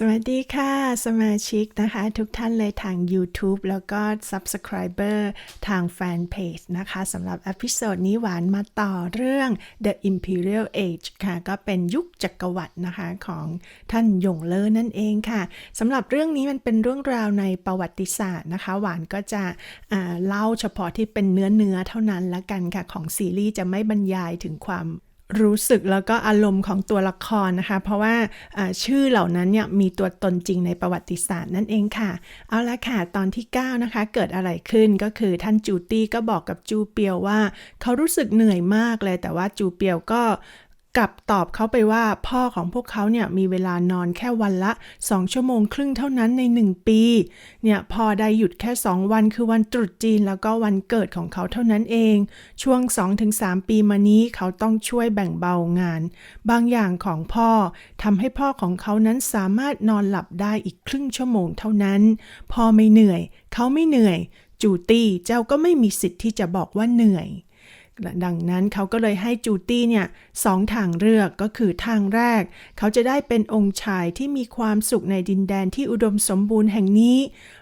สวัสดีค่ะ สมาชิกนะคะ ทุกท่านเลยทาง YouTube แล้วก็ Subscriber ทางแฟนเพจนะคะสำหรับอพิโซดนี้หวานมาต่อเรื่อง The Imperial Age ค่ะ ก็เป็นยุคจักรวรรดินะคะของท่านหยงเลอนั่นเองค่ะสำหรับเรื่องนี้มันเป็นเรื่องราวในประวัติศาสตร์นะคะ หวานก็จะเล่าเฉพาะที่เป็นเนื้อเนื้อเท่านั้นละกันค่ะ ของซีรีส์จะไม่บรรยายถึงความ รู้สึกแล้วก็อารมณ์ของตัวละครนะคะ เพราะว่าชื่อเหล่านั้นเนี่ยมีตัวตนจริงในประวัติศาสตร์นั่นเองค่ะ เอาละค่ะ ตอนที่ 9 นะคะ เกิดอะไรขึ้นก็คือท่านจูตี้ก็บอกกับจูเปียวว่า เขารู้สึกเหนื่อยมากเลย แต่ว่าจูเปียวก็ กลับตอบเขาไปว่าพ่อของพวกเขาเนี่ยมีเวลานอนแค่วันละ 2 ชั่วโมงครึ่งเท่านั้นใน 1 ปี เนี่ยพอได้หยุดแค่ 2 วันคือวันตรุษจีนแล้วก็วันเกิดของเขาเท่านั้นเอง ช่วง 2-3 ปีมานี้เขาต้องช่วยแบ่งเบางาน บางอย่างของพ่อทำให้พ่อของเขานั้นสามารถนอนหลับได้อีกครึ่งชั่วโมงเท่านั้น พ่อไม่เหนื่อย เขาไม่เหนื่อย จูตี้เจ้าก็ไม่มีสิทธิ์ที่จะบอกว่าเหนื่อย ดังนั้นเขาก็เลยให้จูตี้เนี่ยสองทางเลือกก็คือทางแรก เขาจะได้เป็นองค์ชายที่มีความสุขในดินแดนที่อุดมสมบูรณ์แห่งนี้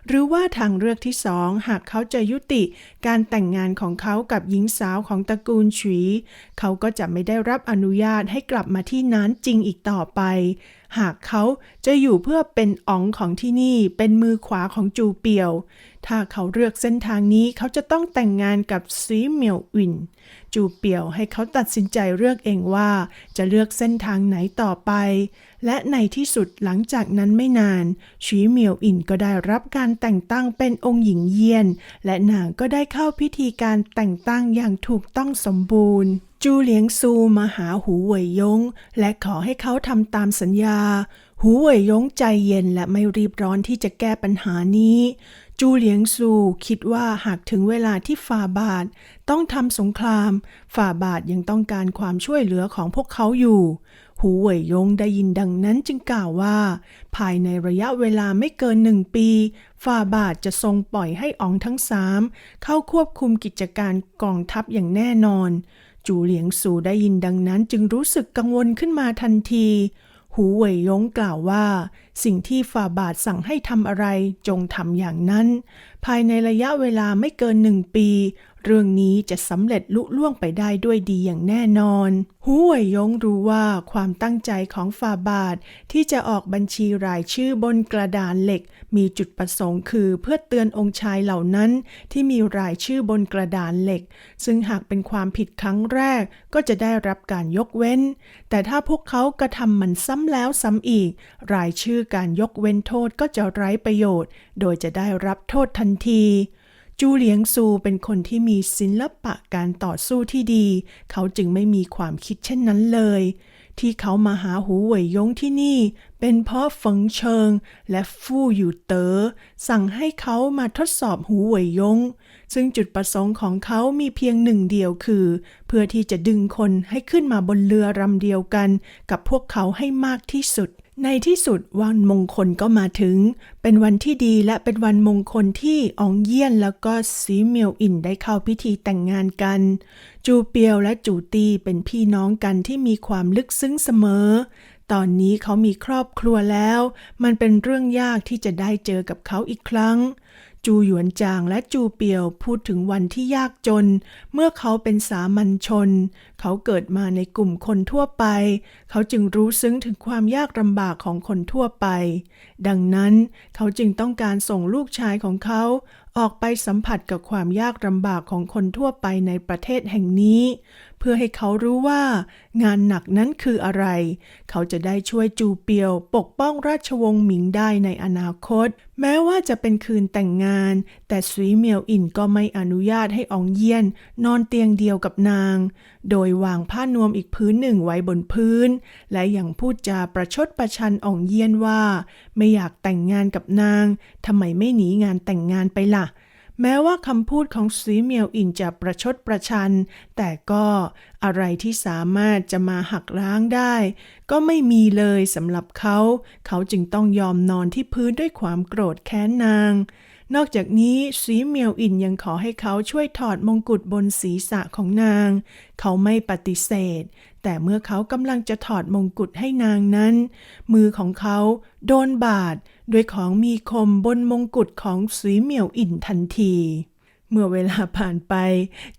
หรือว่าทางเลือกที่สองหากเขาจะยุติการแต่งงานของเขากับหญิงสาวของตระกูลฉีเขาก็จะไม่ได้รับอนุญาตให้กลับมาที่นั้นจริงอีกต่อไป หากเขาจะอยู่เพื่อเป็นอ๋องของที่นี่เป็นมือขวาของจูเปียว ถ้าเขาเลือกเส้นทางนี้เขาจะต้องแต่งงานกับซีเหมียวอิน จูเปียวให้เขาตัดสินใจเลือกเองว่าจะเลือกเส้นทางไหนต่อไป และในที่สุดหลังจากนั้นไม่นานชีเหมียวอินก็ได้รับการแต่งตั้งเป็นองค์หญิงเยียน และนางก็ได้เข้าพิธีการแต่งตั้งอย่างถูกต้องสมบูรณ์จูเหลียงซูมาหาหูเหวยยง และขอให้เขาทำตามสัญญา หูเหวยยงใจเย็นและไม่รีบร้อนที่จะแก้ปัญหานี้ จูเหลียงซูคิดว่าหากถึงเวลาที่ฝ่าบาท ต้องทำสงคราม ฝ่าบาทยังต้องการความช่วยเหลือของพวกเขาอยู่ หูเหวยยงได้ยินดังนั้นจึงกล่าวว่า ภายในระยะเวลาไม่เกินหนึ่งปี ฝ่าบาทจะทรงปล่อยให้อองทั้งสามเข้าควบคุมกิจการกองทัพอย่างแน่นอน จูเหลียงซูได้ยินดังนั้นจึงรู้สึกกังวลขึ้นมาทันที หูเหวยยงกล่าวว่า สิ่งที่ฝ่าบาทสั่งให้ทำอะไรจงทำอย่างนั้น ภายในระยะเวลาไม่เกินหนึ่งปี เรื่องนี้จะสำเร็จลุล่วงไปได้ด้วยดีอย่างแน่นอนหูเหวยยงรู้ว่าความตั้งใจของฝ่าบาทที่จะออกบัญชีรายชื่อบนกระดานเหล็ก มีจุดประสงค์คือเพื่อเตือนองค์ชายเหล่านั้น ที่มีรายชื่อบนกระดานเหล็ก ซึ่งหากเป็นความผิดครั้งแรกก็จะได้รับการยกเว้น แต่ถ้าพวกเขากระทำมันซ้ำแล้วซ้ำอีก รายชื่อการยกเว้นโทษก็จะไร้ประโยชน์ โดยจะได้รับโทษทันที จูเหลียงซูเป็นคนที่มีศิลปะการต่อสู้ที่ดี เขาจึงไม่มีความคิดเช่นนั้นเลย ที่เขามาหาหูเหวยยงที่นี่ เป็นเพราะเฟิงเชิงและฟู่อยู่เตอ๋อสั่งให้เขามาทดสอบหูเหวยยง ซึ่งจุดประสงค์ของเขามีเพียงหนึ่งเดียวคือ เพื่อที่จะดึงคนให้ขึ้นมาบนเรือลำเดียวกัน กับพวกเขาให้มากที่สุด ในที่สุดวันมงคลก็มาถึง เป็นวันที่ดีและเป็นวันมงคลที่อองเยี่ยนแล้วก็ซีเมียวอินได้เข้าพิธีแต่งงานกัน จูเปียวและจูตีเป็นพี่น้องกันที่มีความลึกซึ้งเสมอ ตอนนี้เขามีครอบครัวแล้ว มันเป็นเรื่องยากที่จะได้เจอกับเขาอีกครั้ง จูหยวนจางและจูเปียวพูดถึงวันที่ยากจน เมื่อเขาเป็นสามัญชน เขาเกิดมาในกลุ่มคนทั่วไป เขาจึงรู้ซึ้งถึงความยากลำบากของคนทั่วไป ดังนั้นเขาจึงต้องการส่งลูกชายของเขา ออกไปสัมผัสกับความยากลำบากของคนทั่วไปในประเทศแห่งนี้ เพื่อให้เขารู้ว่า งานหนักนั้นคืออะไร เขาจะได้ช่วยจูเปียว ปกป้องราชวงศ์หมิงได้ในอนาคต แม้ว่าจะเป็นคืนแต่งงาน แต่สุยเมียวอินก็ไม่อนุญาตให้อองเยี่ยน นอนเตียงเดียวกับนาง โดยวางผ้านวมอีกพื้นหนึ่งไว้บนพื้น และยังพูดจาประชดประชันอองเยี่ยนว่า ไม่อยากแต่งงานกับนางทำไมไม่หนีงานแต่งงานไปล่ะ แม้ว่าคำพูดของสีเมียวอินจะประชดประชัน แต่ก็อะไรที่สามารถจะมาหักล้างได้ ก็ไม่มีเลยสำหรับเขา เขาจึงต้องยอมนอนที่พื้นด้วยความโกรธแค้นนาง นอกจากนี้สีเมียวอินยังขอให้เขาช่วยถอดมงกุฎบนศีรษะของนาง เขาไม่ปฏิเสธ แต่เมื่อเขากำลังจะถอดมงกุฎให้นางนั้น มือของเขาโดนบาดด้วยของมีคมบนมงกุฎของสีเมียวอินทันที เมื่อเวลาผ่านไป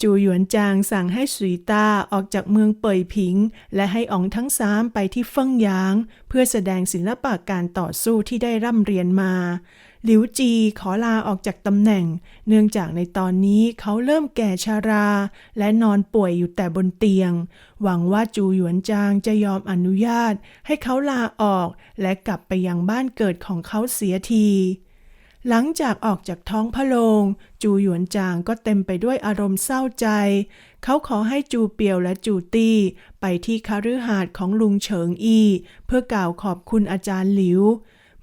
จูหยวนจางสั่งให้สุยต้าออกจากเมืองเป่ยผิง และให้อองทั้งสามไปที่เฟิ่งหยาง เพื่อแสดงศิลปะการต่อสู้ที่ได้ร่ำเรียนมา หลิวจีขอลาออกจากตำแหน่ง เนื่องจากในตอนนี้เขาเริ่มแก่ชารา และนอนป่วยอยู่แต่บนเตียง หวังว่าจูหยวนจางจะยอมอนุญาต ให้เขาลาออก และกลับไปยังบ้านเกิดของเขาเสียที หลังจากออกจากท้องพระโรงจูหยวนจางก็เต็มไปด้วยอารมณ์เศร้าใจ เขาขอให้จูเปียวและจูตี้ ไปที่คฤหาสน์ของลุงเฉิงอี เพื่อกล่าวขอบคุณอาจารย์หลิว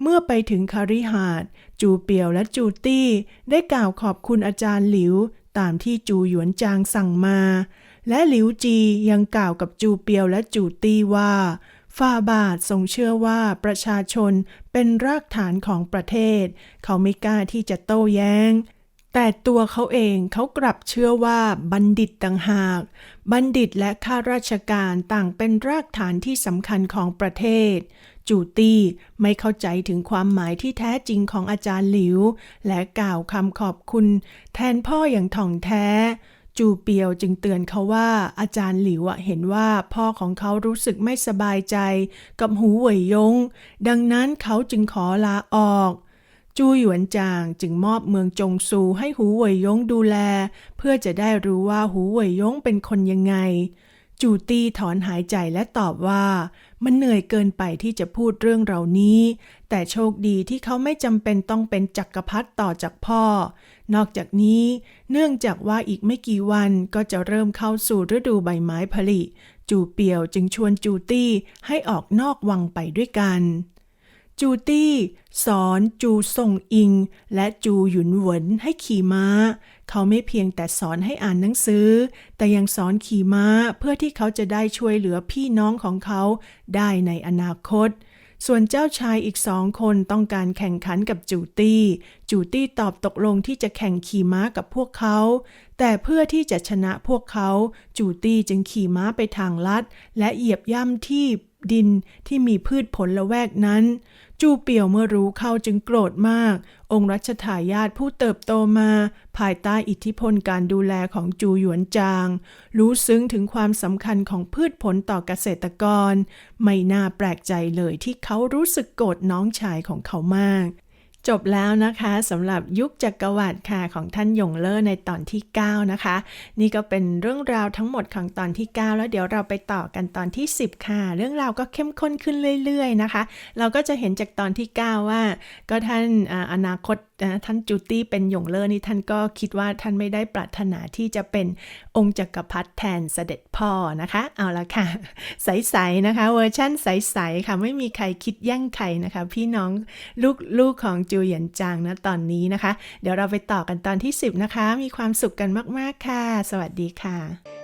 เมื่อไปถึงคฤหาสน์จูเปียวและจูตี้ ได้กล่าวขอบคุณอาจารย์หลิว ตามที่จูหยวนจางสั่งมา และหลิวจียังกล่าวกับจูเปียวและจูตี้ว่า ฝ่าบาททรงเชื่อว่าประชาชนเป็นรากฐานของประเทศ เขาไม่กล้าที่จะโต้แย้ง แต่ตัวเขาเองเขากลับเชื่อว่าบัณฑิตต่างหาก บัณฑิตและข้าราชการต่างเป็นรากฐานที่สำคัญของประเทศ จูตี้ไม่เข้าใจถึงความหมายที่แท้จริงของอาจารย์หลิว และกล่าวคำขอบคุณ แทนพ่ออย่างถ่องแท้ จูเปียวจึงเตือนเขาว่าอาจารย์หลิวเห็นว่าพ่อของเขารู้สึกไม่สบายใจกับหูเหวยยง ดังนั้นเขาจึงขอลาออก จูหยวนจางจึงมอบเมืองจงซูให้หูเหวยยงดูแล เพื่อจะได้รู้ว่าหูเหวยยงเป็นคนยังไง จูตี้ถอนหายใจและตอบว่า มันเหนื่อยเกินไปที่จะพูดเรื่องเหล่านี้ แต่โชคดีที่เขาไม่จำเป็นต้องเป็นจักรพรรดิต่อจากพ่อ นอกจากนี้ เนื่องจากว่าอีกไม่กี่วันก็จะเริ่มเข้าสู่ฤดูใบไม้ผลิ จูเปียวจึงชวนจูตี้ให้ออกนอกวังไปด้วยกัน จูตี้ สอนจูส่งอิง และจูหยุนเหวินให้ขี่ม้า เขาไม่เพียงแต่สอนให้อ่านหนังสือ แต่ยังสอนขี่ม้าเพื่อที่เขาจะได้ช่วยเหลือพี่น้องของเขาได้ในอนาคต ส่วนเจ้าชายอีกสองคนต้องการแข่งขันกับจูตี้ จูตี้ตอบตกลงที่จะแข่งขี่ม้ากับพวกเขา แต่เพื่อที่จะชนะพวกเขา จูตี้จึงขี่ม้าไปทางลัด และเหยียบย่ำที่ดินที่มีพืชผลละแวกนั้น จูเปียวเมื่อรู้เข้าจึงโกรธมาก องค์รัชทายาทผู้เติบโตมา ภายใต้อิทธิพลการดูแลของจูหยวนจาง รู้ซึ้งถึงความสำคัญของพืชผลต่อเกษตรกร ไม่น่าแปลกใจเลยที่เขารู้สึกโกรธน้องชายของเขามาก จบแล้วนะคะสำหรับยุคจักรวรรดิค่ะของท่านหยงเล่อในตอนที่ 9 นะคะ นี่ก็เป็นเรื่องราวทั้งหมดของตอนที่ 9 แล้วเดี๋ยวเราไปต่อกันตอนที่ 10 ค่ะ เรื่องราวก็เข้มข้นขึ้นเรื่อย ๆ นะคะ เราก็จะเห็นจากตอนที่ 9 ว่า ก็ท่านออนาคตนะท่านจูตี้เป็นหยงเล่อนี่ท่านก็คิดว่าท่านไม่ได้ปรารถนาที่จะเป็นองค์จักรพรรดิแทนเสด็จพ่อนะคะ เอาละค่ะ ใสๆนะคะ เวอร์ชั่นใสๆค่ะไม่มีใครคิดแย่งใครนะคะ พี่น้องลูกลูกของจูเหยียนจางนะตอนนี้นะคะ เดี๋ยวเราไปต่อกันตอนที่ 10 นะคะ มีความสุขกันมากๆค่ะ สวัสดีค่ะ